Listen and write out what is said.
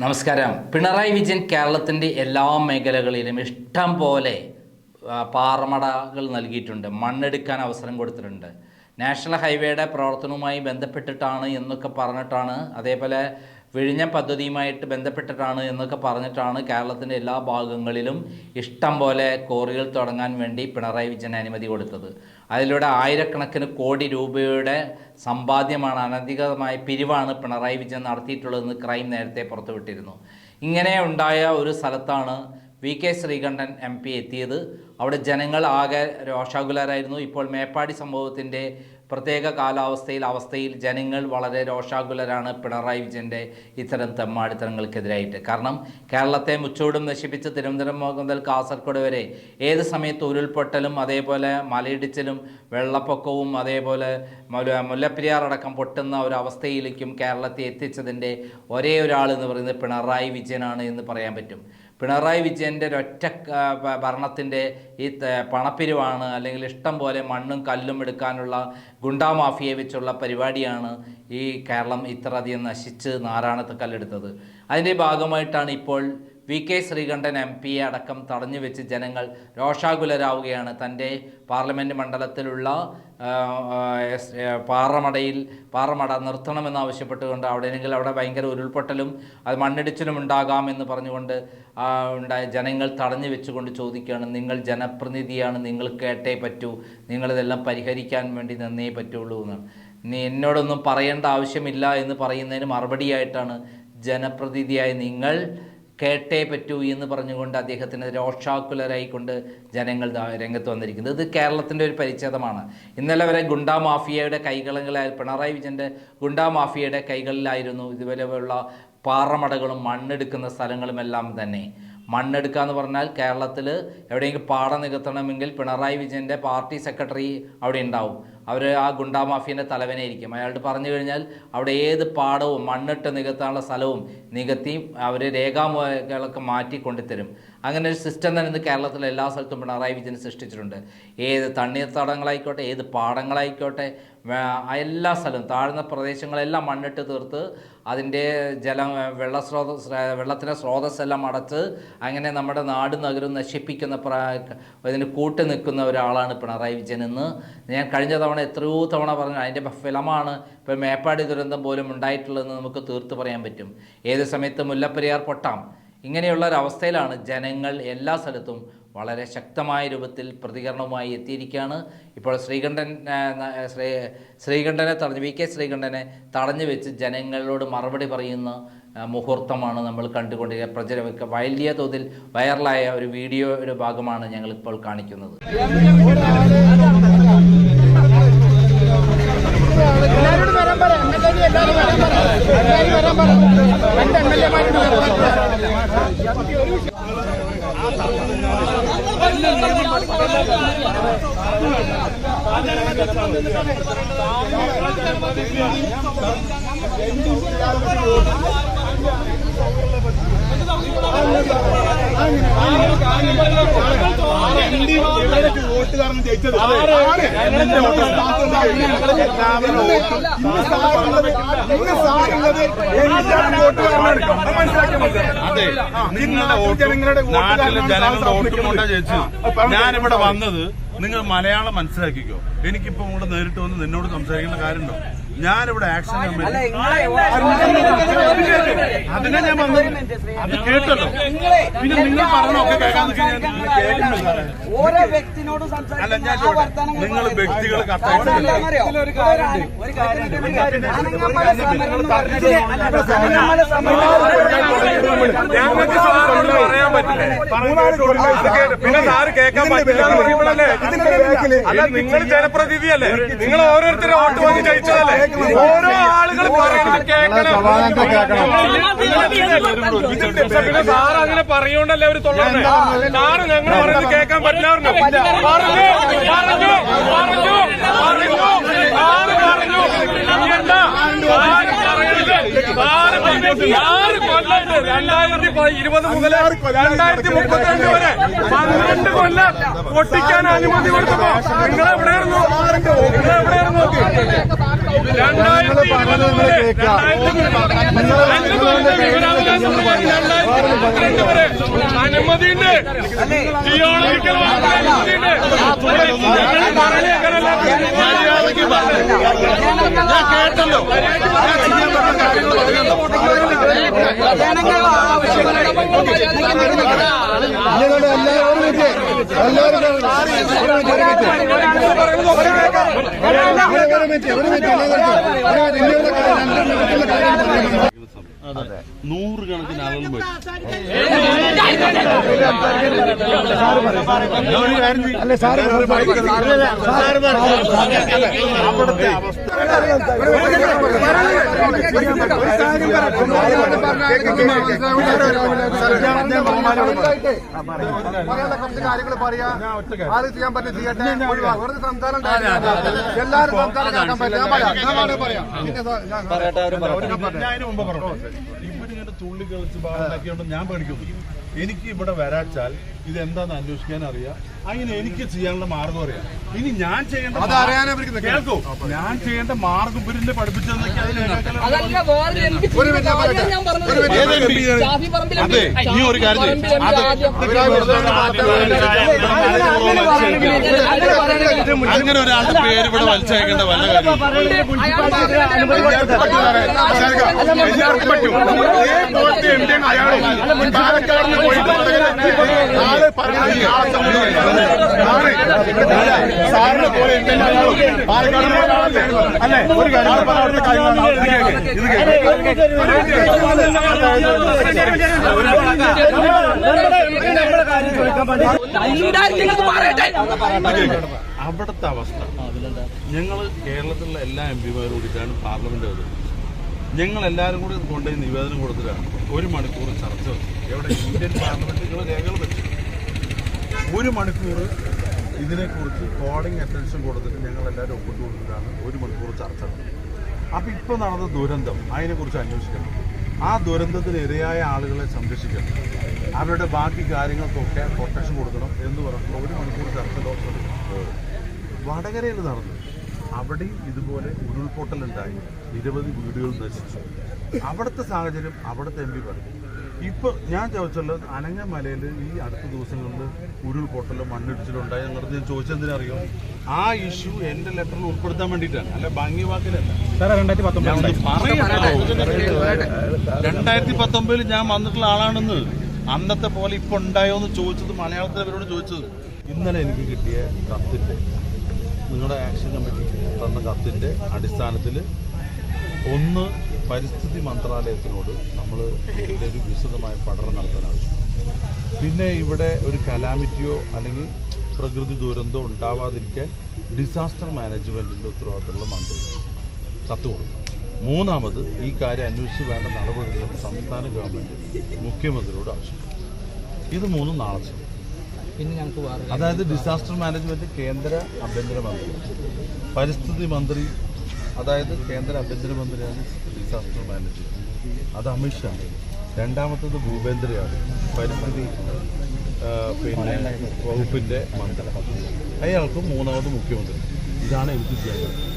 നമസ്കാരം. പിണറായി വിജയൻ കേരളത്തിന്റെ എല്ലാ മേഖലകളിലും ഇഷ്ടം പോലെ പാറമടകൾ നൽകിയിട്ടുണ്ട്. മണ്ണെടുക്കാൻ അവസരം കൊടുത്തിട്ടുണ്ട്. നാഷണൽ ഹൈവേയുടെ പ്രവർത്തനവുമായി ബന്ധപ്പെട്ടിട്ടാണ് എന്നൊക്കെ പറഞ്ഞിട്ടാണ് അതേപോലെ വിഴിഞ്ഞം പദ്ധതിയുമായിട്ട് ബന്ധപ്പെട്ടിട്ടാണ് എന്നൊക്കെ പറഞ്ഞിട്ടാണ് കേരളത്തിന്റെ എല്ലാ ഭാഗങ്ങളിലും ഇഷ്ടം പോലെ കോറികൾ തുടങ്ങാൻ വേണ്ടി പിണറായി വിജയൻ അനുമതി കൊടുത്തത്. അതിലൂടെ ആയിരക്കണക്കിന് കോടി രൂപയുടെ സമ്പാദ്യമാണ് അനധികൃതമായ പിരിവാണ് പിണറായി വിജയൻ നടത്തിയിട്ടുള്ളതെന്ന് ക്രൈം നേരത്തെ പുറത്തുവിട്ടിരുന്നു. ഇങ്ങനെ ഉണ്ടായ ഒരു സ്ഥലത്താണ് V K Sreekandan M P എത്തിയത്. അവിടെ ജനങ്ങൾ ആകെ രോഷാകുലരായിരുന്നു. ഇപ്പോൾ മേപ്പാടി സംഭവത്തിന്റെ പ്രത്യേക കാലാവസ്ഥയിൽ അവസ്ഥയിൽ ജനങ്ങൾ വളരെ രോഷാകുലരാണ് പിണറായി വിജയന്റെ ഇത്തരം തെമ്മാടിത്തരങ്ങൾക്കെതിരായിട്ട്. കാരണം കേരളത്തെ മുച്ചൂടും നശിപ്പിച്ച് തിരുവനന്തപുരം മുതൽ കാസർഗോഡ് വരെ ഏത് സമയത്ത് ഉരുൾപൊട്ടലും അതേപോലെ മലയിടിച്ചിലും വെള്ളപ്പൊക്കവും അതേപോലെ മുല്ലപ്പെരിയാറടക്കം പൊട്ടുന്ന ഒരു അവസ്ഥയിലേക്കും കേരളത്തെ എത്തിച്ചതിന്റെ ഒരേ ഒരാൾ എന്ന് പറയുന്നത് പിണറായി വിജയനാണ് എന്ന് പറയാൻ പറ്റും. പിണറായി വിജയന്റെ ഒറ്റ ഭരണത്തിന്റെ ഈ പണപ്പിരിവാണ് അല്ലെങ്കിൽ ഇഷ്ടം പോലെ മണ്ണും കല്ലും എടുക്കാനുള്ള ഗുണ്ടാ മാഫിയെ വെച്ചുള്ള പരിപാടിയാണ് ഈ കേരളം ഇത്രയധികം നശിച്ച് നാരായണത്ത് കല്ലെടുത്തത്. അതിന്റെ ഭാഗമായിട്ടാണ് ഇപ്പോൾ വി കെ ശ്രീകണ്ഠൻ എം പിയെ അടക്കം തടഞ്ഞു വെച്ച് ജനങ്ങൾ രോഷാകുലരാവുകയാണ്. തന്റെ പാർലമെന്റ് മണ്ഡലത്തിലുള്ള പാറമടയിൽ പാറമട നിർത്തണമെന്നാവശ്യപ്പെട്ടുകൊണ്ട് അവിടെയെങ്കിൽ അവിടെ ഭയങ്കര ഉരുൾപൊട്ടലും അത് മണ്ണിടിച്ചിലും ഉണ്ടാകാം എന്ന് പറഞ്ഞുകൊണ്ട് ഉണ്ടായ ജനങ്ങൾ തടഞ്ഞു വെച്ചുകൊണ്ട് ചോദിക്കുകയാണ്. നിങ്ങൾ ജനപ്രതിനിധിയാണ് നിങ്ങൾ കേട്ടേ പറ്റൂ നിങ്ങളിതെല്ലാം പരിഹരിക്കാൻ വേണ്ടി നിന്നേ പറ്റുള്ളൂ എന്നാണ്. നീ എന്നോടൊന്നും പറയേണ്ട ആവശ്യമില്ല എന്ന് പറയുന്നതിന് മറുപടിയായിട്ടാണ് ജനപ്രതിനിധിയായ നിങ്ങൾ കേട്ടേ പറ്റൂ എന്ന് പറഞ്ഞുകൊണ്ട് അദ്ദേഹത്തിന് രോഷാകുലരായിക്കൊണ്ട് ജനങ്ങൾ രംഗത്ത് വന്നിരിക്കുന്നത്. ഇത് കേരളത്തിന്റെ ഒരു പരിച്ഛേദമാണ്. ഇന്നലെ വരെ ഗുണ്ടാ മാഫിയയുടെ കൈകളിലായി പിണറായി വിജയന്റെ ഗുണ്ടാ മാഫിയയുടെ കൈകളിലായിരുന്നു ഇതുപോലെയുള്ള പാറമടകളും മണ്ണെടുക്കുന്ന സ്ഥലങ്ങളുമെല്ലാം തന്നെ. മണ്ണെടുക്കുക എന്ന് പറഞ്ഞാൽ കേരളത്തിൽ എവിടെയെങ്കിലും പാടം നികത്തണമെങ്കിൽ പിണറായി വിജയന്റെ പാർട്ടി സെക്രട്ടറി അവിടെ ഉണ്ടാവും. അവർ ആ ഗുണ്ടാ മാഫിയന്റെ ഇരിക്കും. അയാളോട് പറഞ്ഞു കഴിഞ്ഞാൽ അവിടെ ഏത് പാടവും മണ്ണിട്ട് നികത്താനുള്ള സ്ഥലവും നികത്തി അവർ രേഖാമൂലങ്ങളൊക്കെ മാറ്റി കൊണ്ടുതരും അങ്ങനെ ഒരു സിസ്റ്റം തന്നെ ഇന്ന് കേരളത്തിലെ എല്ലാ സ്ഥലത്തും പിണറായി വിജയൻ സൃഷ്ടിച്ചിട്ടുണ്ട്. ഏത് തണ്ണീർത്തടങ്ങളായിക്കോട്ടെ ഏത് പാടങ്ങളായിക്കോട്ടെ എല്ലാ സ്ഥലവും താഴ്ന്ന പ്രദേശങ്ങളെല്ലാം മണ്ണിട്ട് തീർത്ത് അതിന്റെ ജലം വെള്ളസ്രോതസ് വെള്ളത്തിന്റെ സ്രോതസ്സെല്ലാം അടച്ച് അങ്ങനെ നമ്മുടെ നാട് നഗരം നശിപ്പിക്കുന്ന പ്ര ഇതിന് കൂട്ടി നിൽക്കുന്ന ഒരാളാണ് പിണറായി വിജയൻ എന്ന് ഞാൻ കഴിഞ്ഞ തവണ എത്രയോ തവണ പറഞ്ഞു അതിന്റെ ഫലമാണ് ഇപ്പോൾ മേപ്പാടി ദുരന്തം പോലും ഉണ്ടായിട്ടുള്ളതെന്ന് നമുക്ക് തീർത്ത് പറയാൻ പറ്റും. ഏത് സമയത്ത് മുല്ലപ്പെരിയാർ പൊട്ടാം ഇങ്ങനെയുള്ള ഒരവസ്ഥയിലാണ് ജനങ്ങൾ എല്ലാ സ്ഥലത്തും വളരെ ശക്തമായ രൂപത്തിൽ പ്രതികരണവുമായി എത്തിയിരിക്കുകയാണ്. ഇപ്പോൾ ശ്രീകണ്ഠൻ ശ്രീ ശ്രീകണ്ഠനെ തടഞ്ഞ് വി കെ ശ്രീകണ്ഠനെ തടഞ്ഞു വെച്ച് ജനങ്ങളോട് മറുപടി പറയുന്ന മുഹൂർത്തമാണ് നമ്മൾ കണ്ടുകൊണ്ടിരിക്കുക പ്രചര വലിയ തോതിൽ വൈറലായ ഒരു വീഡിയോയുടെ ഭാഗമാണ് ഞങ്ങളിപ്പോൾ കാണിക്കുന്നത്. എല്ലാവരോടും വരാൻ പറ. എല്ലാവരും വരാൻ പറ. എല്ലാവരും വരാൻ പറ രണ്ട് എം എൽ എമാരോട് വരാൻ പറ വോട്ട് കാരണം ജയിച്ചത് എന്റെ വോട്ട് കാരണം അതെ നിങ്ങളുടെ ജനങ്ങളുടെ വോട്ട്. കൊണ്ടാ ജയിച്ചത് ഞാനിവിടെ വന്നത് നിങ്ങൾ മലയാളം മനസ്സിലാക്കിക്കോ എനിക്കിപ്പോ ഇവിടെ നേരിട്ട് വന്ന് നിന്നോട് സംസാരിക്കേണ്ട കാര്യമുണ്ടോ ഞാനിവിടെ ആക്ഷൻ അതിനെ ഞാൻ വന്നത് അത് കേട്ടല്ലോ. പിന്നെ നിങ്ങൾ പറഞ്ഞൊക്കെ കേൾക്കാൻ ഓരോ വ്യക്തിനോടും അല്ല ഞാൻ നിങ്ങൾ. വ്യക്തികൾ ഞങ്ങൾക്ക് സാറിനോട് പറയാൻ പറ്റില്ലേ? പിന്നെ സാറ് കേൾക്കാൻ പറ്റില്ല അല്ല നിങ്ങൾ ജനപ്രതിനിധിയല്ലേ? നിങ്ങൾ ഓരോരുത്തരും വോട്ട് വാങ്ങി ജയിച്ചതല്ലേ? ഓരോ ആളുകൾ പിന്നെ സാർ അങ്ങനെ പറയുകൊണ്ടല്ലേ അവർ തൊള്ളണേ സാറ് ഞങ്ങൾ പറയുന്നത് കേൾക്കാൻ പറ്റില്ല പറഞ്ഞു പറഞ്ഞു പറഞ്ഞു പറഞ്ഞു പറഞ്ഞു സാറ് പറഞ്ഞു എന്താ സാറ് പറയുന്നത് ആറ് കൊല്ലം രണ്ടായിരത്തി ഇരുപത് മുതൽ രണ്ടായിരത്തി മുപ്പത്തിരണ്ട് വരെ പന്ത്രണ്ട് കൊല്ലം പൊട്ടിക്കാൻ അനുമതി കൊടുത്തപ്പോ നിങ്ങൾ രണ്ടായിരത്തി ഇരുപത് മുതൽ രണ്ടായിരത്തി മുപ്പത്തിരണ്ട് വരെ അനുമതിയുണ്ട്. ജിയോളജിക്കൽ അനുമതിയുണ്ട്. ഞാൻ കേട്ടല്ലോ ഞാൻ ചെയ്യാൻ ഒരു മിനിറ്റ് പറഞ്ഞല്ലോ ജനങ്ങളുടെ ആവശ്യങ്ങൾ നൂറുകണക്കിന് ആളുകൾ വരും അവിടുത്തെ അവസ്ഥ പറയാനുള്ള കുറച്ച് കാര്യങ്ങൾ പറയാ ആര് ചെയ്യാൻ പറ്റും ചെയ്യട്ടെ വെറുതെ സംസാരം. എല്ലാവരും സംസാരം കേൾക്കാൻ പറ്റില്ല ഞാൻ പറയാം ഞാൻ ഇവരിങ്ങനെ തുള്ളി കളിച്ച് ഞാൻ പേടിക്കും എനിക്ക് ഇവിടെ വരാച്ചാൽ ഇത് എന്താന്ന് അന്വേഷിക്കാൻ അറിയാം? അങ്ങനെ എനിക്ക് ചെയ്യാനുള്ള മാർഗം അറിയാം. ഇനി ഞാൻ ചെയ്യേണ്ട കേൾക്കൂ. ഞാൻ ചെയ്യേണ്ട മാർഗം ഇവരിന്റെ പഠിപ്പിച്ചതെന്നൊക്കെ ഒരു അതെ കാര്യം അങ്ങനെ ഒരാളുടെ പേര് ഇവിടെ വലിച്ചയക്കേണ്ട വല്ല കാര്യം പറ്റും. പാലക്കാടിന് ആ. സാറിനെ പോലെ പാലക്കാട്? അല്ലേ ഒരു കാര്യം. അവിടുത്തെ കാര്യങ്ങളാണ്. ഇത് അവസ്ഥ ഞങ്ങൾ കേരളത്തിലുള്ള എല്ലാ എം പിമാരും കൂടിയിട്ടാണ് പാർലമെന്റ് അത് ഞങ്ങൾ എല്ലാവരും കൂടി കൊണ്ടുപോയി നിവേദനം കൊടുത്തിട്ടാണ്. ഒരു മണിക്കൂർ ചർച്ച വെച്ചു. എവിടെ ഇന്ത്യൻ പാർലമെന്റുകൾ രേഖകൾ വെച്ചു. ഒരു മണിക്കൂർ ഇതിനെക്കുറിച്ച് കോഡിങ് അറ്റൻഷൻ കൊടുത്തിട്ട് ഞങ്ങൾ എല്ലാവരും ഒപ്പിട്ട് കൊടുത്തിട്ടാണ് ഒരു മണിക്കൂർ ചർച്ച അപ്പം ഇപ്പം ഇപ്പൊ നടന്ന ദുരന്തം അതിനെക്കുറിച്ച് അന്വേഷിക്കണം. ആ ദുരന്തത്തിന് ഇരയായ ആളുകളെ സംരക്ഷിക്കണം. അവരുടെ ബാക്കി കാര്യങ്ങൾക്കൊക്കെ പ്രൊട്ടക്ഷൻ കൊടുക്കണം എന്ന് പറഞ്ഞപ്പോൾ ഒരു മണിക്കൂർ ചർച്ച ഡോക്ടർ വടകരയിൽ നടന്നു. അവിടെയും ഇതുപോലെ ഉരുൾപൊട്ടലുണ്ടായി. നിരവധി വീടുകൾ നശിച്ചു. അവിടുത്തെ സാഹചര്യം അവിടുത്തെ എം പി പറഞ്ഞു. ഇപ്പൊ ഞാൻ ചോദിച്ചുള്ളത് അനങ്ങമലയിൽ ഈ അടുത്ത ദിവസങ്ങളിൽ ഉരുൾപൊട്ടലും മണ്ണിടിച്ചിലും ഉണ്ടായി എന്നുള്ളത് ഞാൻ ചോദിച്ചെന്തിനറിയോ ആ ഇഷ്യൂ എന്റെ ലെറ്ററിൽ ഉൾപ്പെടുത്താൻ വേണ്ടിയിട്ടാണ്. അല്ല ഭംഗി വാക്കിലല്ല. രണ്ടായിരത്തി പത്തൊമ്പതിൽ ഞാൻ വന്നിട്ടുള്ള ആളാണെന്ന് അന്നത്തെ പോലെ ഇപ്പൊ ഉണ്ടായോ എന്ന് ചോദിച്ചത് മലയാളത്തിൽ അവരോട് ചോദിച്ചത്. ഇന്നലെ എനിക്ക് കിട്ടിയ കത്തിന്റെ നിങ്ങളുടെ ആക്ഷൻ കമ്മിറ്റി തന്ന കത്തിന്റെ അടിസ്ഥാനത്തിൽ ഒന്ന് പരിസ്ഥിതി മന്ത്രാലയത്തിനോട് നമ്മൾ ഇതിന്റെ ഒരു വിശദമായ പഠനം നടത്താനാണ് പിന്നെ ഇവിടെ ഒരു കലാമിറ്റിയോ അല്ലെങ്കിൽ പ്രകൃതി ദുരന്തമോ ഉണ്ടാവാതിരിക്കാൻ ഡിസാസ്റ്റർ മാനേജ്മെന്റിന്റെ ഉത്തരവാദിത്തമുള്ള മന്ത്രി കത്ത് കൊടുക്കും മൂന്നാമത് ഈ കാര്യം അന്വേഷിച്ച് വേണ്ട നടപടികൾ സംസ്ഥാന ഗവൺമെന്റ് മുഖ്യമന്ത്രിയോട് ആവശ്യപ്പെടും ഇത് മൂന്നും നാളെ ചെയ്യും. പിന്നെ ഞങ്ങൾക്ക് വേറെ അതായത് ഡിസാസ്റ്റർ മാനേജ്മെന്റ് കേന്ദ്ര ആഭ്യന്തര മന്ത്രി. പരിസ്ഥിതി മന്ത്രി അതായത് കേന്ദ്ര ആഭ്യന്തര മന്ത്രിയാണ് ഡിസാസ്റ്റർ മാനേജ്മെന്റ് അത് അമിത്ഷാ. രണ്ടാമത്തത് ഭൂപേന്ദ്രയാണ്. പരിസ്ഥിതി പിന്നെ വകുപ്പിന്റെ മന്ത്രി. അയാൾക്ക് മൂന്നാമത് മുഖ്യമന്ത്രി. ഇതാണ് എനിക്ക് ചെയ്യാനുള്ളത്